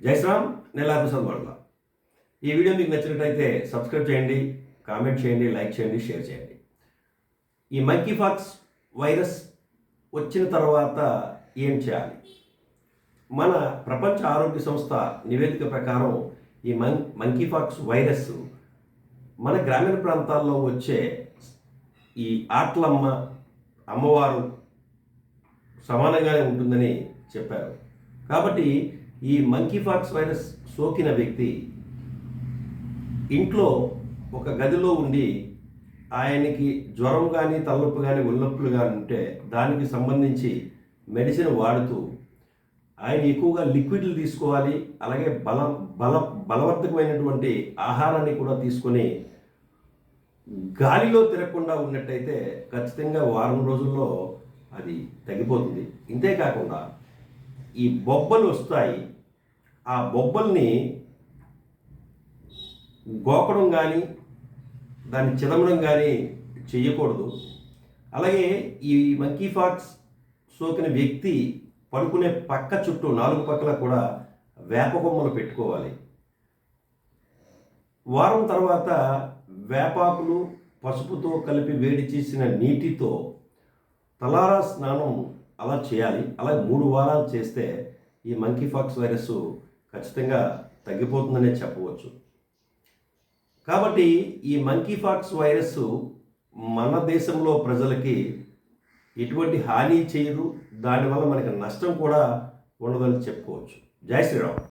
జయశ్రామ్ శ్రామ్ నేను వాళ్ళ ఈ వీడియో మీకు నచ్చినట్టయితే సబ్స్క్రైబ్ చేయండి కామెంట్ చేయండి లైక్ చేయండి షేర్ చేయండి. ఈ మంకీ ఫాక్స్ వైరస్ వచ్చిన తర్వాత ఏం చేయాలి? మన ప్రపంచ ఆరోగ్య సంస్థ నివేదిక ప్రకారం ఈ మం మంకీ ఫాక్స్ వైరస్ మన గ్రామీణ ప్రాంతాల్లో వచ్చే ఈ ఆట్లమ్మ అమ్మవారు సమానంగానే ఉంటుందని చెప్పారు. కాబట్టి ఈ మంకీ ఫాక్స్ వైరస్ సోకిన వ్యక్తి ఇంట్లో ఒక గదిలో ఉండి ఆయనకి జ్వరం కానీ తలనొప్పి కానీ ఒళ్ళొప్పులు కానీ ఉంటే దానికి సంబంధించి మెడిసిన్ వాడుతూ ఆయన ఎక్కువగా లిక్విడ్లు తీసుకోవాలి అలాగే బల బల బలవర్ధకమైనటువంటి ఆహారాన్ని కూడా తీసుకొని గాలిలో తిరగకుండా ఉన్నట్టయితే ఖచ్చితంగా వారం రోజుల్లో అది తగ్గిపోతుంది. ఇంతేకాకుండా ఈ బొబ్బలు వస్తాయి. ఆ బొబ్బల్ని గోకడం కానీ దాన్ని చిదమడం కానీ చేయకూడదు అలాగే ఈ మంకీ ఫాక్స్ సోకిన వ్యక్తి పడుకునే పక్క చుట్టూ నాలుగు పక్కల కూడా వేప కొమ్మలు పెట్టుకోవాలి. వారం తర్వాత వేపాకులు పసుపుతో కలిపి వేడి చేసిన నీటితో తలారా స్నానం అలా చేయాలి. అలా మూడు వారాలు చేస్తే ఈ మంకీ ఫాక్స్ వైరస్ ఖచ్చితంగా తగ్గిపోతుందనే చెప్పవచ్చు. కాబట్టి ఈ మంకీ ఫాక్స్ వైరస్ మన దేశంలో ప్రజలకి ఎటువంటి హాని చేయదు. దానివల్ల మనకి నష్టం కూడా ఉండదని చెప్పుకోవచ్చు. జై శ్రీరామ్.